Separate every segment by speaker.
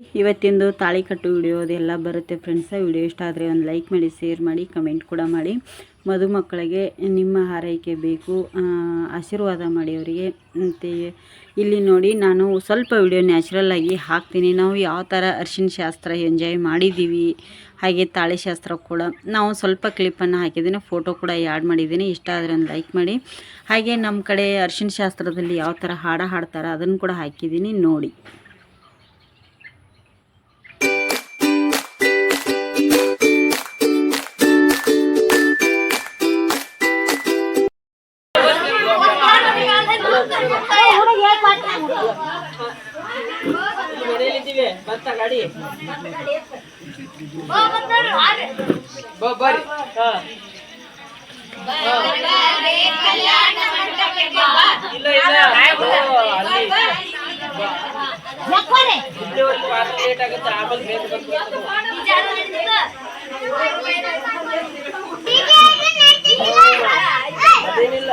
Speaker 1: ಇವತ್ತಿಂದು ತಾಳಿ ಕಟ್ಟು ವಿಡಿಯೋ ಅದೆಲ್ಲ ಬರುತ್ತೆ ಫ್ರೆಂಡ್ಸ ವಿಡಿಯೋ ಇಷ್ಟ ಆದರೆ ಒಂದು ಲೈಕ್ ಮಾಡಿ ಶೇರ್ ಮಾಡಿ ಕಮೆಂಟ್ ಕೂಡ ಮಾಡಿ. ಮದುಮಕ್ಕಳಿಗೆ ನಿಮ್ಮ ಹಾರೈಕೆ ಬೇಕು. ಆಶೀರ್ವಾದ ಮಾಡಿ ಅವರಿಗೆ. ಮತ್ತು ಇಲ್ಲಿ ನೋಡಿ ನಾನು ಸ್ವಲ್ಪ ವಿಡಿಯೋ ನ್ಯಾಚುರಲ್ಲಾಗಿ ಹಾಕ್ತೀನಿ. ನಾವು ಯಾವ ಥರ ಅರ್ಶಿನ ಶಾಸ್ತ್ರ ಎಂಜಾಯ್ ಮಾಡಿದ್ದೀವಿ, ಹಾಗೆ ತಾಳಿ ಶಾಸ್ತ್ರ ಕೂಡ. ನಾವು ಸ್ವಲ್ಪ ಕ್ಲಿಪ್ಪನ್ನು ಹಾಕಿದ್ದೀನಿ ಫೋಟೋ ಕೂಡ ಆ್ಯಡ್ ಮಾಡಿದ್ದೀನಿ. ಇಷ್ಟ ಆದರೆ ಒಂದು ಲೈಕ್ ಮಾಡಿ. ಹಾಗೆ ನಮ್ಮ ಕಡೆ ಅರ್ಶಿನ ಶಾಸ್ತ್ರದಲ್ಲಿ ಯಾವ ಥರ ಹಾಡು ಹಾಡ್ತಾರೆ ಅದನ್ನು ಕೂಡ ಹಾಕಿದ್ದೀನಿ ನೋಡಿ.
Speaker 2: ಮನೇಲಿದ್ದೀವಿ ಬತ್ತ ಗಾಡಿ. ಬ- ಬರ್ರಿ. ಹಾ. ಇಲ್ಲ ಇಲ್ಲ. ಇಲ್ಲಿವರೆಗೂ ಲೇಟ್ ಆಗುತ್ತೆ ಆಮೇಲೆ ಬೇಗ ಅದೇನಿಲ್ಲ.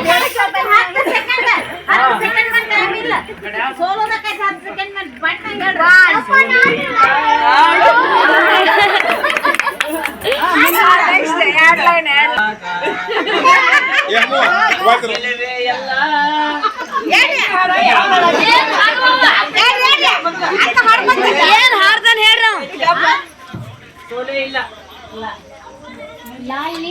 Speaker 2: ಬಂದು ಲೇಟ್ ಆಗಲ್ಲ ಸರದಾಗ ಹಾಡ ಗೆಲುವೆ ಎಲ್ಲ
Speaker 3: ಏನ್ ಹಾಡ್ತಾನೆ ಹೇಳ್ರಿ
Speaker 2: ಸೋಲೆ ಇಲ್ಲ
Speaker 3: ಲಾಲಿ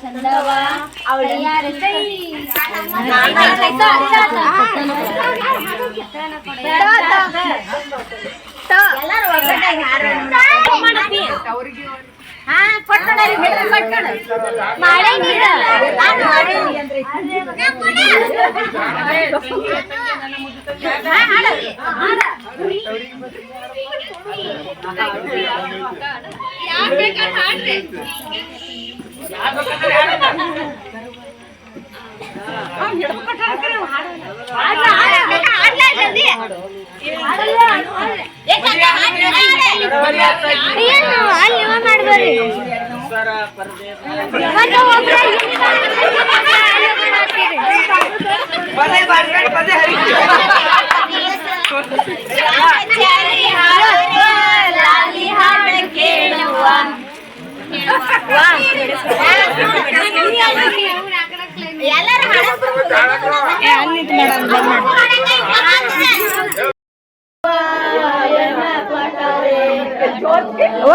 Speaker 3: ಚಂದವ ಅವಳಿಯಾರಿ ಎಲ್ಲರೂ ಹಾ ಹಾಡ ಯಾರ್ ಬೇಕಾದ್ರೆ ಹಾಡ್ರಿ
Speaker 2: ಸರ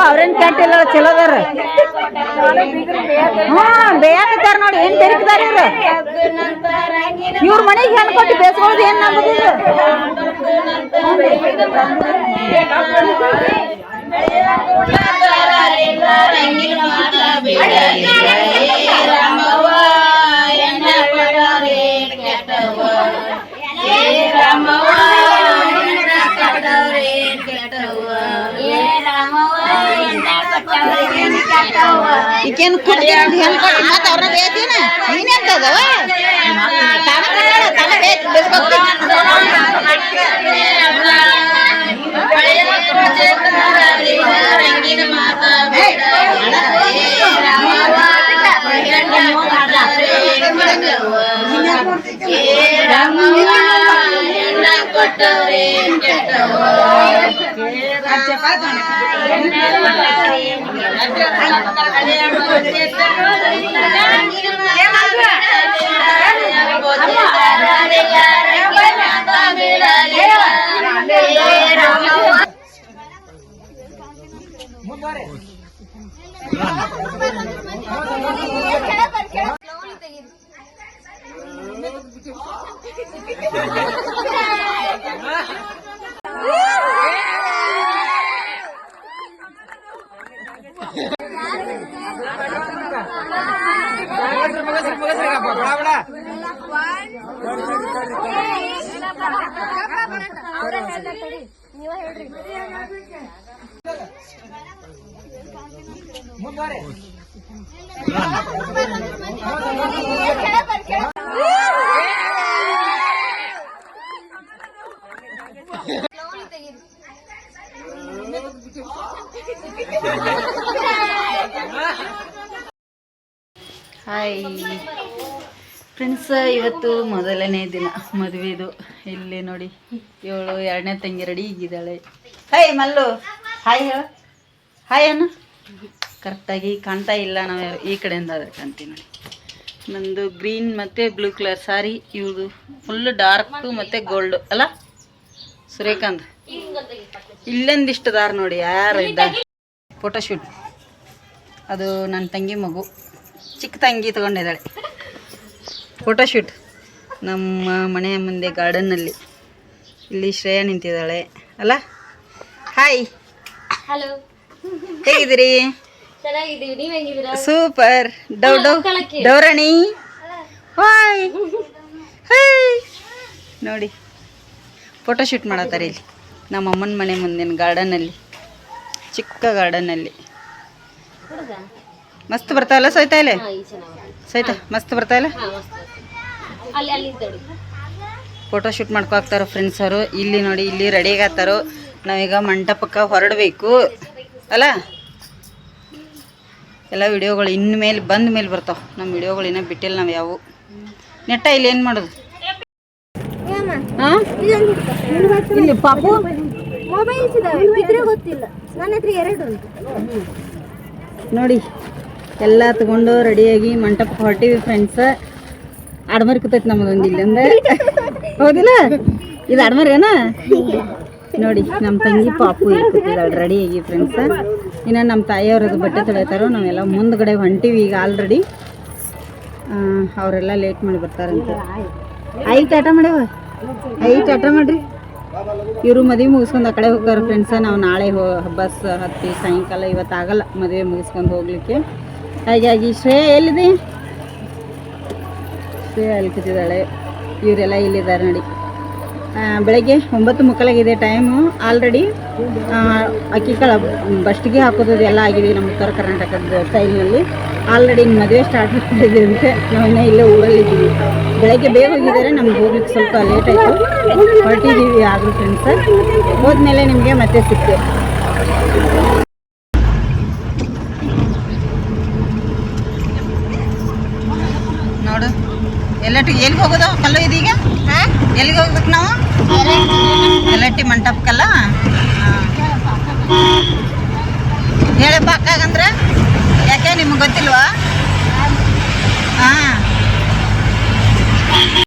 Speaker 1: ಅವ್ರೇನ್ ಚಲೋ ಅದಾರ. ಹಾ ಬೇಯಾಕತ್ತಾರ ನೋಡಿ, ಏನ್ ಬೆರಿಕಿದಾರ ಇವ್ರು? ಇವ್ರ ಮನೆಗೆ ಹೆಣ್ ಕೊಟ್ಟು ಬೇಸ್ಕೊಳ್ಳೋದು ಏನ್ ನಂಬುದಿಲ್ಲ ಈಕೇನ್ ಕುಡ್ದಿ ಹೆಣ್ ಕೊಟ್ಟು ಮತ್ತೆ ಅವ್ರನ್ನ ಬೇಯ್ತೀನ ನೀನೆಂತದವ ತನ ತನ ಬೇಯ್ತು
Speaker 3: katerin
Speaker 2: Terima kasih.
Speaker 1: Hi. Friends ಇವತ್ತು ಮೊದಲನೇ ದಿನ, ಮದುವೆದು. ಇಲ್ಲಿ ನೋಡಿ ಏಳು ಎರಡನೇ ತಂಗಿ ರೆಡಿ ಈಗಿದ್ದಾಳೆ ಹಾಯ್ ಮಲ್ಲು. ಹಾಯ್ ಹಾಯ್ ಅನ್ನ ಕರೆಕ್ಟಾಗಿ ಕಾಣ್ತಾ ಇಲ್ಲ ನಾವು ಈ ಕಡೆಯಿಂದ ಅದ್ರ ಕಾಣ್ತೀವಿ ನೋಡಿ. ನಂದು ಗ್ರೀನ್ ಮತ್ತು ಬ್ಲೂ ಕಲರ್ ಸಾರಿ ಇವಳು ಫುಲ್ ಡಾರ್ಕ್ ಮತ್ತು ಗೋಲ್ಡು ಅಲ್ಲ? ಸೂರ್ಯಕಾಂತ್ ಇಲ್ಲೊಂದಿಷ್ಟು ದಾರ ನೋಡಿ ಯಾರು ಇದ್ದ? ಫೋಟೋಶೂಟ್ ಅದು ನನ್ನ ತಂಗಿ ಮಗು. ಚಿಕ್ಕ ತಂಗಿ ತಗೊಂಡಿದ್ದಾಳೆ. ಫೋಟೋಶೂಟ್ ನಮ್ಮ ಮನೆಯ ಮುಂದೆ ಗಾರ್ಡನ್ನಲ್ಲಿ ಇಲ್ಲಿ ಶ್ರೇಯಾ ನಿಂತಿದ್ದಾಳೆ. ಅಲ್ಲ? ಹಾಯ್
Speaker 3: ಹಲೋ
Speaker 1: ಹೇಗಿದ್ದೀರಿ? ಸೂಪರ್ ಡೌ ಡೌ ಡೌರಣಿ. ಹಾಯ್ ಹಾಯ್ ನೋಡಿ. ಫೋಟೋಶೂಟ್ ಮಾಡತ್ತಾರೆ ಇಲ್ಲಿ. ನಮ್ಮ ಅಮ್ಮನ ಮನೆ ಮುಂದಿನ ಗಾರ್ಡನಲ್ಲಿ ಚಿಕ್ಕ ಗಾರ್ಡನಲ್ಲಿ ಮಸ್ತ್ ಬರ್ತಾವಲ್ಲ ಸೈತಾ ಇಲ್ಲೇ? ಸೈತಾ ಮಸ್ತ್ ಬರ್ತಾ ಇಲ್ಲ?
Speaker 3: ಹಾ ಮಸ್ತ್ ಅಲ್ಲಿ ಅಲ್ಲಿ ಇದ್ದೋಡಿ
Speaker 1: ಫೋಟೋ ಶೂಟ್ ಮಾಡ್ಕೊ ಹಾಕ್ತಾರೋ ಫ್ರೆಂಡ್ಸ್ ಅವರು. ಇಲ್ಲಿ ನೋಡಿ ಇಲ್ಲಿ ರೆಡಿ ಆಗತ್ತಾರೋ. ನಾವೀಗ ಮಂಟಪಕ್ಕೆ ಹೊರಡಬೇಕು. ಅಲ್ಲ? ಎಲ್ಲ ವಿಡಿಯೋಗಳು ಇನ್ಮೇಲೆ ಮೇಲೆ ಬಂದ ಮೇಲೆ ಬರ್ತಾವೆ. ನಮ್ಮ ವಿಡಿಯೋಗಳು ಇನ್ನೂ ಬಿಟ್ಟಿಲ್ಲ ನಾವು ಯಾವು. ನೆಟ್ಟ ಇಲ್ಲಿ ಏನು ಮಾಡೋದು? ಇಲ್ಲಿ ಪಾಪು?
Speaker 3: ಮೊಬೈಲ್ಸ್ ಇದಾವೆ ಬಿದ್ರೆ ಗೊತ್ತಿಲ್ಲ. ನನ್ನ ಹತ್ರ ಎರಡು ಉಂಟು.
Speaker 1: ನೋಡಿ ಎಲ್ಲ ತಗೊಂಡು ರೆಡಿಯಾಗಿ ಮಂಟಪಕ್ಕೆ ಹೊರಟಿವಿ ಫ್ರೆಂಡ್ಸ್ ಆಡ್ಮರಿ ಕೂತೈತಿ ನಮ್ದೊಂದು ಇಲ್ಲಿಂದ ಹೌದಿಲ್ಲ? ಇದು ಆಡ್ಮರಿ ಏನ ನೋಡಿ ನಮ್ಮ ತಂಗಿ ಪಾಪು ಕೂತಿದ್ದಾಳೆ ರೆಡಿಯಾಗಿ ಫ್ರೆಂಡ್ಸ್ ಇನ್ನು ನಮ್ಮ ತಾಯಿಯವ್ರದ್ದು ಬಟ್ಟೆ ತೊಳಿತಾರೋ ನಾವೆಲ್ಲ ಮುಂದ್ಗಡೆ ಹೊಂಟಿವಿ ಈಗ ಆಲ್ರೆಡಿ ಅವರೆಲ್ಲ ಲೇಟ್ ಮಾಡಿ ಬರ್ತಾರಂತೆ. ಆಯ್ತು ಆಟ ಮಾಡ್ಯಾವ ಐ ಟಾಟಾ ಮಾಡ್ರಿ. ಇವರು ಮದುವೆ ಮುಗಿಸ್ಕೊಂಡು ಆ ಕಡೆ ಹೋಗ್ತಾರೆ ಫ್ರೆಂಡ್ಸ ನಾವು ನಾಳೆ ಹೋ, ಬಸ್ ಹತ್ತಿ ಸಾಯಂಕಾಲ ಇವತ್ತು ಆಗಲ್ಲ ಮದುವೆ ಮುಗಿಸ್ಕೊಂಡು ಹೋಗ್ಲಿಕ್ಕೆ. ಹಾಗಾಗಿ ಶ್ರೇಯ ಎಲ್ಲಿದೆ? ಶ್ರೇಯ ಅಲ್ಲಿ ಕೂತಿದ್ದಾಳೆ. ಇವರೆಲ್ಲ ಇಲ್ಲಿದ್ದಾರೆ ನೋಡಿ. ಬೆಳಗ್ಗೆ ಒಂಬತ್ತು ಮುಕ್ಕಾಲಾಗಿದೆ ಟೈಮು ಆಲ್ರೆಡಿ ಅಕ್ಕಿ ಕಾಳ ಬಸ್ಟಿಗೆ ಹಾಕೋದು ಎಲ್ಲ ಆಗಿದೆ ನಮ್ಮ ಉತ್ತರ ಕರ್ನಾಟಕದ ಸ್ಟೈಲ್ನಲ್ಲಿ ಆಲ್ರೆಡಿ ಮದುವೆ ಸ್ಟಾರ್ಟ್ ಮಾಡಿದ್ದೀವಿ ಅಂತ ನಾವು ಇನ್ನೂ ಇಲ್ಲೇ ಊರಲ್ಲಿದ್ದೀವಿ. ಬೆಳಗ್ಗೆ ಬೇಗ ಹೋಗಿದ್ದಾರೆ, ನಮ್ಗೆ ಹೋಗ್ಲಿಕ್ಕೆ ಸ್ವಲ್ಪ ಲೇಟ್ ಆಯಿತು. ಹೊರಟಿದ್ದೀವಿ ಆದರೂ ಫ್ರೆಂಡ್ಸ್ ಹೋದ್ಮೇಲೆ ನಿಮಗೆ ಮತ್ತೆ ಸಿಕ್ತೆ ನೋಡು. ಎಲ್ಲಟ್ಟಿಗೆ ಎಲ್ಲಿಗೆ ಹೋಗೋದು? ಕಲ್ಲು ಇದೀಗ ಎಲ್ಲಿಗೆ ಹೋಗ್ಬೇಕು ನಾವು? ಎಲ್ಲಟ್ಟಿ ಮಂಟಪಕ್ಕಲ್ಲ? ಹೇಳಪ್ಪ ಅಕ್ಕಾಗಂದ್ರೆ? ಯಾಕೆ ನಿಮ್ಗೆ ಗೊತ್ತಿಲ್ವಾ? ಹಾಂ. Thank you.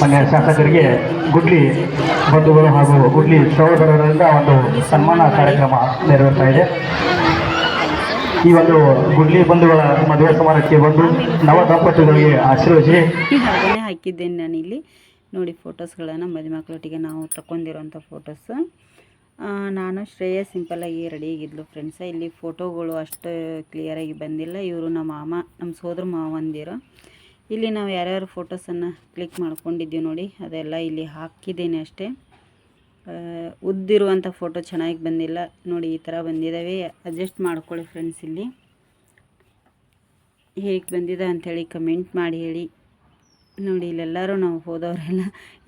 Speaker 4: ಮಾನ್ಯ ಶಾಸಕರಿಗೆ ಗುಡ್ಲಿ ಬಂಧುಗಳು ಹಾಗೂ ಗುಡ್ಲಿ ಸಹೋದರರಿಂದ ಒಂದು ಸನ್ಮಾನ ಕಾರ್ಯಕ್ರಮ ನೆರವೇರ್ತಾ ಇದೆ. ಈ ಒಂದು ಗುಡ್ಲಿ ಬಂಧುಗಳ ಮದುವೆ ಸಮಾರಂಭಕ್ಕೆ ಬಂದು ನವ ದಂಪತಿಗಳಿಗೆ ಆಶೀರ್ವದಿಸಿ.
Speaker 1: ಹಾಗೆಯೇ ಹಾಕಿದ್ದೇನೆ ನಾನು ಇಲ್ಲಿ. ನೋಡಿ ಫೋಟೋಸ್ಗಳನ್ನು ಮದುಮಕ್ಕಳೊಟ್ಟಿಗೆ ನಾವು ತಕ್ಕೊಂಡಿರುವಂಥ ಫೋಟೋಸ್. ನಾನು ಶ್ರೇಯ ಸಿಂಪಲ್ಲಾಗಿ ರೆಡಿಯಾಗಿದ್ಲು ಫ್ರೆಂಡ್ಸ. ಇಲ್ಲಿ ಫೋಟೋಗಳು ಅಷ್ಟು ಕ್ಲಿಯರಾಗಿ ಬಂದಿಲ್ಲ. ಇವರು ನಮ್ಮ ಮಾಮ, ನಮ್ಮ ಸೋದರ ಮಾವಂದಿರು. ಇಲ್ಲಿ ನಾವು ಯಾರ್ಯಾರು ಫೋಟೋಸನ್ನು ಕ್ಲಿಕ್ ಮಾಡ್ಕೊಂಡಿದ್ದೀವಿ ನೋಡಿ, ಅದೆಲ್ಲ ಇಲ್ಲಿ ಹಾಕಿದ್ದೇನೆ ಅಷ್ಟೇ. ಉದ್ದಿರುವಂಥ ಫೋಟೋ ಚೆನ್ನಾಗಿ ಬಂದಿಲ್ಲ. ನೋಡಿ, ಈ ಥರ ಬಂದಿದ್ದಾವೆ ಅಡ್ಜಸ್ಟ್ ಮಾಡ್ಕೊಳ್ಳಿ ಫ್ರೆಂಡ್ಸ್ ಇಲ್ಲಿ. ಹೇಗೆ ಬಂದಿದೆ ಅಂಥೇಳಿ ಕಮೆಂಟ್ ಮಾಡಿ ಹೇಳಿ. ನೋಡಿ, ಇಲ್ಲೆಲ್ಲರೂ ನಾವು ಹೋದವರೆಲ್ಲ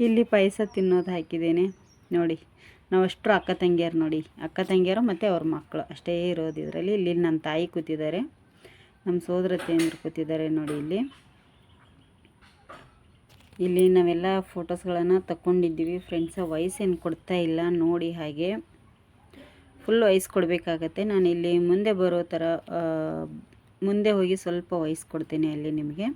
Speaker 1: ಇಲ್ಲಿ ಪಾಯಸ ತಿನ್ನೋದು ಹಾಕಿದ್ದೇನೆ. ನೋಡಿ, ನಾವು ಅಕ್ಕ ತಂಗಿಯರು ನೋಡಿ. ಅಕ್ಕ ತಂಗಿಯರು ಮತ್ತು ಅವ್ರ ಮಕ್ಕಳು ಅಷ್ಟೇ ಇರೋದು ಇದರಲ್ಲಿ. ಇಲ್ಲಿ ನನ್ನ ತಾಯಿ ಕೂತಿದ್ದಾರೆ. ನಮ್ಮ ಸೋದರತೆಯಂದ್ರು ಕೂತಿದ್ದಾರೆ ನೋಡಿ ಇಲ್ಲಿ. ಇಲ್ಲಿ ನಾವೆಲ್ಲ ಫೋಟೋಸ್ಗಳನ್ನು ತಗೊಂಡಿದ್ದೀವಿ ಫ್ರೆಂಡ್ಸ ವಯಸ್ಸೇನು ಕೊಡ್ತಾ ಇಲ್ಲ ನೋಡಿ ಹಾಗೆ. ಫುಲ್ ವಯಸ್ಸು ಕೊಡಬೇಕಾಗತ್ತೆ. ನಾನು ಇಲ್ಲಿ ಮುಂದೆ ಬರೋ ಥರ ಮುಂದೆ ಹೋಗಿ ಸ್ವಲ್ಪ ವಯಸ್ಸು ಕೊಡ್ತೀನಿ ಅಲ್ಲಿ ನಿಮಗೆ.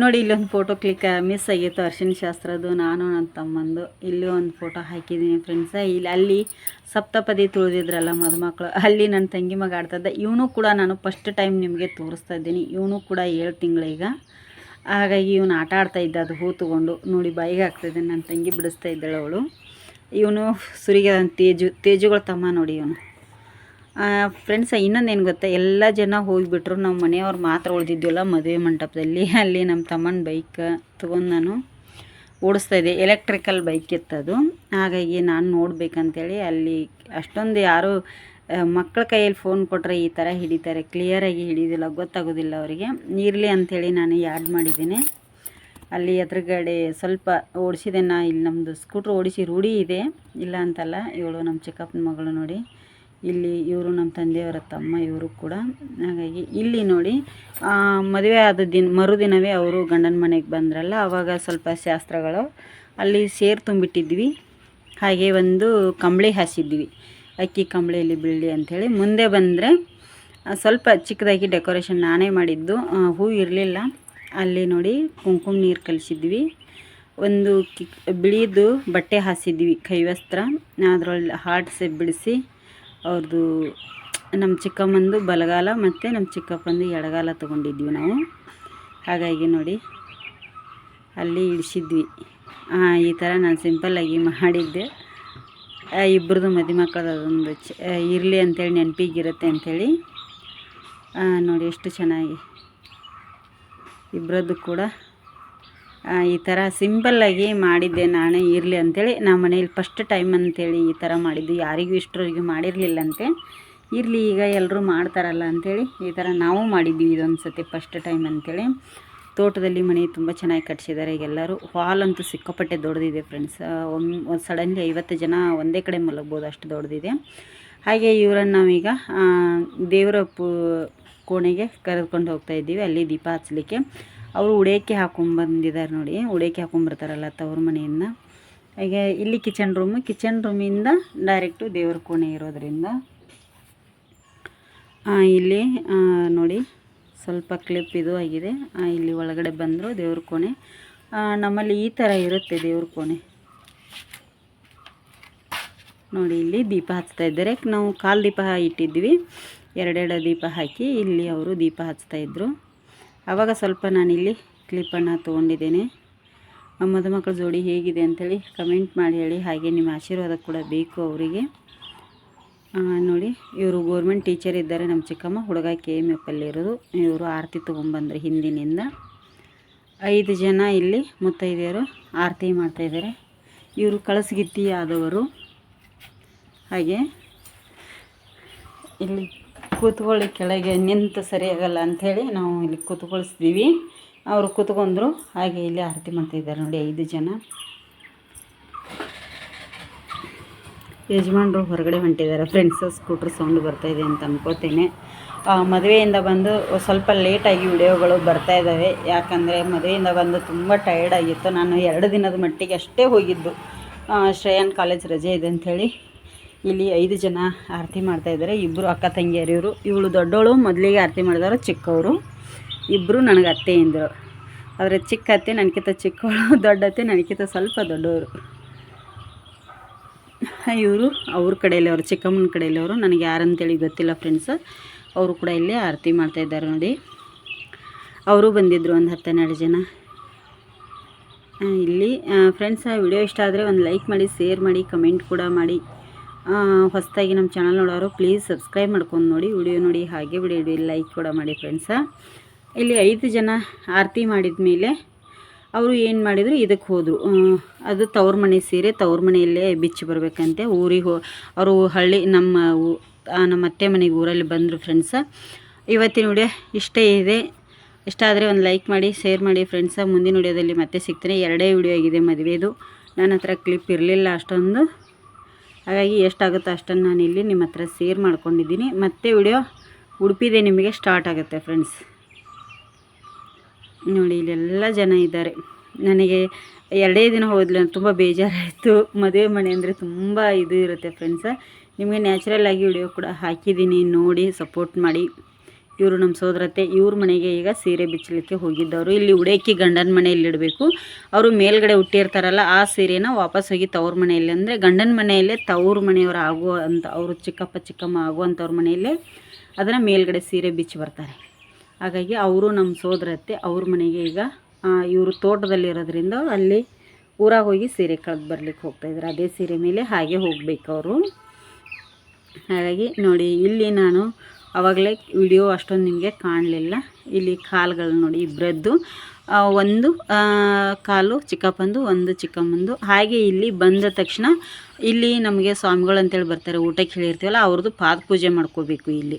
Speaker 1: ನೋಡಿ ಇಲ್ಲೊಂದು ಫೋಟೋ ಕ್ಲಿಕ್ ಮಿಸ್ ಆಗಿತ್ತು ಅರ್ಶಿನ ಶಾಸ್ತ್ರದ್ದು. ನಾನು ನನ್ನ ತಮ್ಮಂದು. ಇಲ್ಲಿ ಒಂದು ಫೋಟೋ ಹಾಕಿದ್ದೀನಿ ಫ್ರೆಂಡ್ಸ ಇಲ್ಲಿ, ಅಲ್ಲಿ ಸಪ್ತಪದಿ ತುಳಿದಿದ್ರಲ್ಲ ಮದುಮಕ್ಕಳು ಅಲ್ಲಿ ನನ್ನ ತಂಗಿ ಮಗ ಆಡ್ತಾ ಇದ್ದ ಇವನು ಕೂಡ ನಾನು ಫಸ್ಟ್ ಟೈಮ್ ನಿಮಗೆ ತೋರಿಸ್ತಾ ಇದ್ದೀನಿ. ಇವನು ಕೂಡ ಏಳು ತಿಂಗಳೀಗ ಹಾಗಾಗಿ ಇವನು ಆಟ ಆಡ್ತಾ ಇದ್ದ. ಅದು ಹೂ ತೊಗೊಂಡು ನೋಡಿ, ಬಾಯಿಗೆ ಆಗ್ತಾಯಿದ್ದಾನೆ ನನ್ನ ತಂಗಿ ಬಿಡಿಸ್ತಾ ಇದ್ದಾಳೆ ಅವಳು. ಇವನು ಸುರಿಗೆ ತೇಜು, ತೇಜುಗಳ ತಮ್ಮ ನೋಡಿ ಇವನು. ಫ್ರೆಂಡ್ಸ್ ಇನ್ನೊಂದು ಏನು ಗೊತ್ತಾ? ಎಲ್ಲ ಜನ ಹೋಗಿಬಿಟ್ರು. ನಮ್ಮ ಮನೆಯವ್ರು ಮಾತ್ರ ಉಳಿದಿದ್ವಲ್ಲ ಮದುವೆ ಮಂಟಪದಲ್ಲಿ. ಅಲ್ಲಿ ನಮ್ಮ ತಮ್ಮನ ಬೈಕ್ ತೊಗೊಂಡು ನಾನು ಓಡಿಸ್ತಾ ಇದ್ದೆ. ಎಲೆಕ್ಟ್ರಿಕಲ್ ಬೈಕ್ ಇತ್ತದು. ಹಾಗಾಗಿ ನಾನು ನೋಡಬೇಕಂತೇಳಿ ಅಲ್ಲಿ ಅಷ್ಟೊಂದು ಯಾರು ಮಕ್ಕಳ ಕೈಯಲ್ಲಿ ಫೋನ್ ಕೊಟ್ಟರೆ ಈ ಥರ ಹಿಡಿತಾರೆ. ಕ್ಲಿಯರಾಗಿ ಹಿಡಿದಿಲ್ಲ, ಗೊತ್ತಾಗೋದಿಲ್ಲ ಅವರಿಗೆ. ಇರಲಿ ಅಂಥೇಳಿ ನಾನು ಯಾಡ್ ಮಾಡಿದ್ದೀನಿ. ಅಲ್ಲಿ ಎದುರುಗಡೆ ಸ್ವಲ್ಪ ಓಡಿಸಿದೆ ನಾ. ಇಲ್ಲಿ ನಮ್ಮದು ಸ್ಕೂಟ್ರ್ ಓಡಿಸಿ ರೂಢಿ ಇದೆ. ಇಲ್ಲ ಅಂತಲ್ಲ, ಇವಳು ನಮ್ಮ ಚಿಕ್ಕಪ್ಪನ ಮಗಳು ನೋಡಿ. ಇಲ್ಲಿ ಇವರು ನಮ್ಮ ತಂದೆಯವರ ತಮ್ಮ, ಇವರು ಕೂಡ. ಹಾಗಾಗಿ ಇಲ್ಲಿ ನೋಡಿ ಮದುವೆ ಆದ ದಿನ, ಮರುದಿನವೇ ಅವರು ಗಂಡನ ಮನೆಗೆ ಬಂದ್ರಲ್ಲ ಆವಾಗ ಸ್ವಲ್ಪ ಶಾಸ್ತ್ರಗಳು ಅಲ್ಲಿ ಸೇರು ತುಂಬಿಟ್ಟಿದ್ವಿ. ಹಾಗೆ ಒಂದು ಕಂಬಳಿ ಹಾಸಿದ್ವಿ. ಅಕ್ಕಿ ಕಂಬಳಿಯಲ್ಲಿ ಬೀಳಲಿ ಅಂಥೇಳಿ. ಮುಂದೆ ಬಂದರೆ ಸ್ವಲ್ಪ ಚಿಕ್ಕದಾಗಿ ಡೆಕೋರೇಷನ್ ನಾನೇ ಮಾಡಿದ್ದು. ಹೂ ಇರಲಿಲ್ಲ. ಅಲ್ಲಿ ನೋಡಿ ಕುಂಕುಮ ನೀರು ಕಲಿಸಿದ್ವಿ. ಒಂದು ಬಿಳಿದು ಬಟ್ಟೆ ಹಾಸಿದ್ವಿ, ಕೈವಸ್ತ್ರ. ಅದರಲ್ಲಿ ಹಾರ್ಟ್ಸ್ ಬಿಡಿಸಿ. ಅವ್ರದ್ದು ನಮ್ಮ ಚಿಕ್ಕಮ್ಮಂದು ಬಲಗಾಲ ಮತ್ತು ನಮ್ಮ ಚಿಕ್ಕಪ್ಪಂದು ಎಡಗಾಲ ತೊಗೊಂಡಿದ್ವಿ ನಾವು. ಹಾಗಾಗಿ ನೋಡಿ, ಅಲ್ಲಿ ಇಳಿಸಿದ್ವಿ. ಈ ಥರ ನಾನು ಸಿಂಪಲ್ಲಾಗಿ ಮಾಡಿದ್ದೆ. ಇಬ್ಬರದು ಮದುವೆ ಮಕ್ಕಳದು ಅದೊಂದು ಚ ಇರಲಿ ಅಂಥೇಳಿ ನೆನಪಿಗಿರುತ್ತೆ ಅಂಥೇಳಿ ನೋಡಿ ಎಷ್ಟು ಚೆನ್ನಾಗಿ ಇಬ್ಬರದ್ದು ಕೂಡ ಈ ಥರ ಸಿಂಪಲ್ಲಾಗಿ ಮಾಡಿದ್ದೆ ನಾನೇ ಇರಲಿ ಅಂಥೇಳಿ ನಮ್ಮ ಮನೇಲಿ ಫಸ್ಟ್ ಟೈಮ್ ಅಂಥೇಳಿ ಈ ಥರ ಮಾಡಿದ್ದು. ಯಾರಿಗೂ ಇಷ್ಟರವರೆಗೂ ಮಾಡಿರಲಿಲ್ಲಂತೆ ಇರಲಿ, ಈಗ ಎಲ್ಲರೂ ಮಾಡ್ತಾರಲ್ಲ ಅಂಥೇಳಿ ಈ ಥರ ನಾವು ಮಾಡಿದ್ವಿ ಇದೊಂದು ಸತಿ ಫಸ್ಟ್ ಟೈಮ್ ಅಂಥೇಳಿ ತೋಟದಲ್ಲಿ ಮನೆ ತುಂಬ ಚೆನ್ನಾಗಿ ಕಟ್ಸಿದ್ದಾರೆ. ಈಗೆಲ್ಲರೂ ಹಾಲ್ ಅಂತೂ ಸಿಕ್ಕಾಪಟ್ಟೆ ದೊಡ್ಡದಿದೆ ಫ್ರೆಂಡ್ಸ್ ಒಂದು ಸಡನ್ಲಿ ಐವತ್ತು ಜನ ಒಂದೇ ಕಡೆ ಮಲಗ್ಬೋದು, ಅಷ್ಟು ದೊಡ್ಡದಿದೆ. ಹಾಗೆ ಇವರನ್ನು ನಾವೀಗ ದೇವರ ಪೂ ಕೋಣೆಗೆ ಕರೆದುಕೊಂಡು ಹೋಗ್ತಾ ಇದ್ದೀವಿ. ಅಲ್ಲಿ ದೀಪ ಹಚ್ಚಲಿಕ್ಕೆ. ಅವರು ಉಡೇಕೆ ಹಾಕೊಂಬಂದಿದ್ದಾರೆ ನೋಡಿ. ಉಡೇಕೆ ಹಾಕೊಂಬರ್ತಾರಲ್ಲ ತವ್ರ ಮನೆಯಿಂದ. ಹಾಗೆ ಇಲ್ಲಿ ಕಿಚನ್ ರೂಮು ಕಿಚನ್ ರೂಮಿಂದ ಡೈರೆಕ್ಟು ದೇವ್ರ ಕೋಣೆ ಇರೋದರಿಂದ. ಇಲ್ಲಿ ನೋಡಿ, ಸ್ವಲ್ಪ ಕ್ಲಿಪ್ ಇದು ಆಗಿದೆ. ಇಲ್ಲಿ ಒಳಗಡೆ ಬಂದರು ದೇವ್ರ ಕೋಣೆ. ನಮ್ಮಲ್ಲಿ ಈ ಥರ ಇರುತ್ತೆ ದೇವ್ರ ಕೋಣೆ. ನೋಡಿ, ಇಲ್ಲಿ ದೀಪ ಹಚ್ತಾ ಇದ್ದಾರೆ. ನಾವು ಕಾಲು ದೀಪ ಇಟ್ಟಿದ್ವಿ ಎರಡೆರಡು ದೀಪ ಹಾಕಿ ಇಲ್ಲಿ ಅವರು ದೀಪ ಹಚ್ತಾ ಇದ್ದರು ಆವಾಗ ಸ್ವಲ್ಪ ನಾನಿಲ್ಲಿ ಕ್ಲಿಪ್ಪನ್ನು ತೊಗೊಂಡಿದ್ದೇನೆ. ಮದುಮಕ್ಕಳ ಜೋಡಿ ಹೇಗಿದೆ ಅಂಥೇಳಿ ಕಮೆಂಟ್ ಮಾಡಿ ಹೇಳಿ. ಹಾಗೆ ನಿಮ್ಮ ಆಶೀರ್ವಾದ ಕೂಡ ಬೇಕು ಅವರಿಗೆ. ನೋಡಿ, ಇವರು ಗೋರ್ಮೆಂಟ್ ಟೀಚರ್ ಇದ್ದಾರೆ ನಮ್ಮ ಚಿಕ್ಕಮ್ಮ. ಹುಡುಗ ಕೆ ಎಂ ಎಫ್ ಇರೋದು. ಇವರು ಆರತಿ ತೊಗೊಂಬಂದ್ರೆ ಹಿಂದಿನಿಂದ. ಐದು ಜನ ಇಲ್ಲಿ ಮುತ್ತೈದೆಯರು ಆರತಿ ಮಾಡ್ತಾಯಿದ್ದಾರೆ ಇವರು ಕಳಸಗಿತ್ತಿ ಆದವರು ಹಾಗೆ ಇಲ್ಲಿ ಕೂತ್ಕೊಳ್ಳಿ ಕೆಳಗೆ, ನಿಂತು ಸರಿಯಾಗಲ್ಲ ಅಂಥೇಳಿ ನಾವು ಇಲ್ಲಿ ಕೂತ್ಕೊಳಿಸ್ತೀವಿ. ಅವರು ಕೂತ್ಕೊಂಡ್ರು, ಹಾಗೆ ಇಲ್ಲಿ ಆರತಿ ಮಾಡ್ತಾಯಿದ್ದಾರೆ ನೋಡಿ ಐದು ಜನ. ಯಜಮಾನರು ಹೊರಗಡೆ ಹೊಂಟಿದ್ದಾರೆ. ಫ್ರೆಂಡ್ಸು ಸ್ಕೂಟ್ರ್ ಸೌಂಡ್ ಬರ್ತಾಯಿದೆ ಅಂತ ಅನ್ಕೋತೇನೆ. ಮದುವೆಯಿಂದ ಬಂದು ಸ್ವಲ್ಪ ಲೇಟಾಗಿ ವಿಡಿಯೋಗಳು ಬರ್ತಾ ಇದ್ದಾವೆ. ಯಾಕಂದರೆ ಮದುವೆಯಿಂದ ಬಂದು ತುಂಬ ಟಯರ್ಡ್ ಆಗಿತ್ತು. ನಾನು ಎರಡು ದಿನದ ಮಟ್ಟಿಗೆ ಅಷ್ಟೇ ಹೋಗಿದ್ದು. ಶ್ರೇಯನ್ ಕಾಲೇಜ್ ರಜೆ ಇದೆ ಅಂಥೇಳಿ. ಇಲ್ಲಿ ಐದು ಜನ ಆರತಿ ಮಾಡ್ತಾ ಇದ್ದಾರೆ. ಇಬ್ಬರು ಅಕ್ಕ ತಂಗಿಯರು ಇವರು. ಇವಳು ದೊಡ್ಡವಳು ಮೊದಲಿಗೆ ಆರತಿ ಮಾಡಿದವರು ಚಿಕ್ಕವರು. ಇಬ್ಬರು ನನಗೆ ಅತ್ತೆಯಿಂದರು. ಆದರೆ ಚಿಕ್ಕ ಅತ್ತೆ ನನಗಿಂತ ಚಿಕ್ಕವಳು, ದೊಡ್ಡ ಅತ್ತೆ ನನಗಿಂತ ಸ್ವಲ್ಪ ದೊಡ್ಡವರು. ಇವರು ಅವ್ರ ಕಡೆಯಲ್ಲಿ ಅವರು, ಚಿಕ್ಕಮ್ಮನ ಕಡೆಯಲ್ಲಿ ಅವರು. ನನಗೆ ಯಾರಂತೇಳಿ ಗೊತ್ತಿಲ್ಲ ಫ್ರೆಂಡ್ಸ್. ಅವರು ಕೂಡ ಇಲ್ಲಿ ಆರತಿ ಮಾಡ್ತಾಯಿದ್ದಾರೆ ನೋಡಿ. ಅವರು ಬಂದಿದ್ದರು ಒಂದು ಹತ್ತೆರಡು ಜನ. ಇಲ್ಲಿ ಫ್ರೆಂಡ್ಸ್ ಆ ವಿಡಿಯೋ ಇಷ್ಟ ಆದರೆ ಒಂದು ಲೈಕ್ ಮಾಡಿ ಶೇರ್ ಮಾಡಿ ಕಮೆಂಟ್ ಕೂಡ ಮಾಡಿ. ಹೊಸದಾಗಿ ನಮ್ಮ ಚಾನಲ್ ನೋಡೋರು ಪ್ಲೀಸ್ ಸಬ್ಸ್ಕ್ರೈಬ್ ಮಾಡ್ಕೊಂಡು ನೋಡಿ. ವಿಡಿಯೋ ನೋಡಿ ಹಾಗೆ ವಿಡಿಯೋ ಲೈಕ್ ಕೂಡ ಮಾಡಿ ಫ್ರೆಂಡ್ಸ ಇಲ್ಲಿ ಐದು ಜನ ಆರತಿ ಮಾಡಿದ ಮೇಲೆ ಅವರು ಏನು ಮಾಡಿದರು? ಇದಕ್ಕೆ ಹೋದರು. ಅದು ತವ್ರ ಮನೆ ಸೀರೆ, ತವ್ರ ಮನೆಯಲ್ಲೇ ಬಿಚ್ಚಿ ಬರಬೇಕಂತೆ. ಊರಿಗೆ ಹೋ ಅವರು ಹಳ್ಳಿ ನಮ್ಮ ನಮ್ಮ ಅತ್ತೆ ಮನೆಗೆ ಊರಲ್ಲಿ ಬಂದರು ಫ್ರೆಂಡ್ಸ ಇವತ್ತಿನ ವಿಡಿಯೋ ಇಷ್ಟೇ ಇದೆ. ಇಷ್ಟ ಆದರೆ ಒಂದು ಲೈಕ್ ಮಾಡಿ ಶೇರ್ ಮಾಡಿ ಫ್ರೆಂಡ್ಸ ಮುಂದಿನ ವಿಡಿಯೋದಲ್ಲಿ ಮತ್ತೆ ಸಿಗ್ತೀನಿ. ಎರಡೇ ವಿಡಿಯೋ ಆಗಿದೆ ಮದುವೆದು. ನನ್ನ ಹತ್ರ ಕ್ಲಿಪ್ ಇರಲಿಲ್ಲ ಅಷ್ಟೊಂದು. ಹಾಗಾಗಿ ಎಷ್ಟಾಗುತ್ತೋ ಅಷ್ಟನ್ನು ನಾನು ಇಲ್ಲಿ ನಿಮ್ಮ ಹತ್ರ ಸೇರ್ ಮಾಡ್ಕೊಂಡಿದ್ದೀನಿ. ಮತ್ತೆ ವಿಡಿಯೋ ಉಡುಪಿದೆ ನಿಮಗೆ ಸ್ಟಾರ್ಟ್ ಆಗುತ್ತೆ ಫ್ರೆಂಡ್ಸ್ ನೋಡಿ, ಇಲ್ಲೆಲ್ಲ ಜನ ಇದ್ದಾರೆ. ನನಗೆ ಎರಡೇ ದಿನ ಹೋದ್ಲು, ತುಂಬ ಬೇಜಾರಾಯಿತು. ಮದುವೆ ಮನೆ ಅಂದರೆ ತುಂಬ ಇದು ಇರುತ್ತೆ ಫ್ರೆಂಡ್ಸ ನಿಮಗೆ ನ್ಯಾಚುರಲ್ ಆಗಿ ವಿಡಿಯೋ ಕೂಡ ಹಾಕಿದ್ದೀನಿ ನೋಡಿ ಸಪೋರ್ಟ್ ಮಾಡಿ. ಇವರು ನಮ್ಮ ಸೋದರತ್ತೆ, ಇವ್ರ ಮನೆಗೆ ಈಗ ಸೀರೆ ಬಿಚ್ಚಲಿಕ್ಕೆ ಹೋಗಿದ್ದವರು. ಇಲ್ಲಿ ಉಡೇಕಿ ಗಂಡನ ಮನೆಯಲ್ಲಿ ಇಡಬೇಕು. ಅವರು ಮೇಲ್ಗಡೆ ಹುಟ್ಟಿರ್ತಾರಲ್ಲ, ಆ ಸೀರೆನ ವಾಪಸ್ ಹೋಗಿ ತವ್ರ ಮನೆಯಲ್ಲಿ. ಅಂದರೆ ಗಂಡನ ಮನೆಯಲ್ಲೇ ತವ್ರ ಮನೆಯವರು ಆಗುವ ಅಂತ, ಅವರು ಚಿಕ್ಕಪ್ಪ, ಚಿಕ್ಕಮ್ಮ ಆಗುವಂಥವ್ರ ಮನೆಯಲ್ಲೇ ಅದನ್ನು ಮೇಲ್ಗಡೆ ಸೀರೆ ಬಿಚ್ಚಿ ಬರ್ತಾರೆ. ಹಾಗಾಗಿ ಅವರು ನಮ್ಮ ಸೋದರತ್ತೆ, ಅವ್ರ ಮನೆಗೆ ಈಗ ಇವರು ತೋಟದಲ್ಲಿರೋದ್ರಿಂದ ಅಲ್ಲಿ ಊರಾಗ ಹೋಗಿ ಸೀರೆ ಕಳೆದು ಬರ್ಲಿಕ್ಕೆ ಹೋಗ್ತಾಯಿದ್ರು ಅದೇ ಸೀರೆ ಮೇಲೆ ಹಾಗೆ ಹೋಗ್ಬೇಕು ಅವರು. ಹಾಗಾಗಿ ನೋಡಿ, ಇಲ್ಲಿ ನಾನು ಆವಾಗಲೇ ವಿಡಿಯೋ ಅಷ್ಟೊಂದು ನಿಮಗೆ ಕಾಣಲಿಲ್ಲ. ಇಲ್ಲಿ ಕಾಲುಗಳು ನೋಡಿ ಇಬ್ಬರದ್ದು ಒಂದು ಕಾಲು ಚಿಕ್ಕಪ್ಪಂದು, ಒಂದು ಚಿಕ್ಕಮ್ಮಂದು. ಹಾಗೆ ಇಲ್ಲಿ ಬಂದ ತಕ್ಷಣ ಇಲ್ಲಿ ನಮಗೆ ಸ್ವಾಮಿಗಳು ಅಂತೇಳಿ ಬರ್ತಾರೆ. ಊಟಕ್ಕೆ ಹೇಳಿರ್ತೀವಲ್ಲ ಅವ್ರದ್ದು ಪಾದ ಪೂಜೆ ಮಾಡ್ಕೋಬೇಕು ಇಲ್ಲಿ.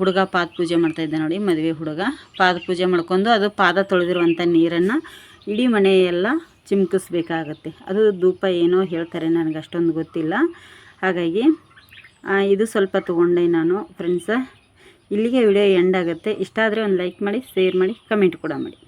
Speaker 1: ಹುಡುಗ ಪಾದ ಪೂಜೆ ಮಾಡ್ತಾ ಇದ್ದ ನೋಡಿ, ಮದುವೆ ಹುಡುಗ. ಪಾದ ಪೂಜೆ ಮಾಡ್ಕೊಂಡು ಅದು ಪಾದ ತೊಳೆದಿರುವಂಥ ನೀರನ್ನು ಇಡೀ ಮನೆಯೆಲ್ಲ ಚಿಮ್ಕಿಸ್ಬೇಕಾಗತ್ತೆ. ಅದು ಧೂಪ ಏನೋ ಹೇಳ್ತಾರೆ ನನಗೆ ಅಷ್ಟೊಂದು ಗೊತ್ತಿಲ್ಲ. ಹಾಗಾಗಿ ಇದು ಸ್ವಲ್ಪ ತೊಗೊಂಡೆ ನಾನು ಫ್ರೆಂಡ್ಸ ಇಲ್ಲಿಗೆ ವಿಡಿಯೋ ಎಂಡ್ ಆಗುತ್ತೆ. ಇಷ್ಟ ಆದರೆ ಒಂದು ಲೈಕ್ ಮಾಡಿ ಶೇರ್ ಮಾಡಿ ಕಮೆಂಟ್ ಕೂಡ ಮಾಡಿ.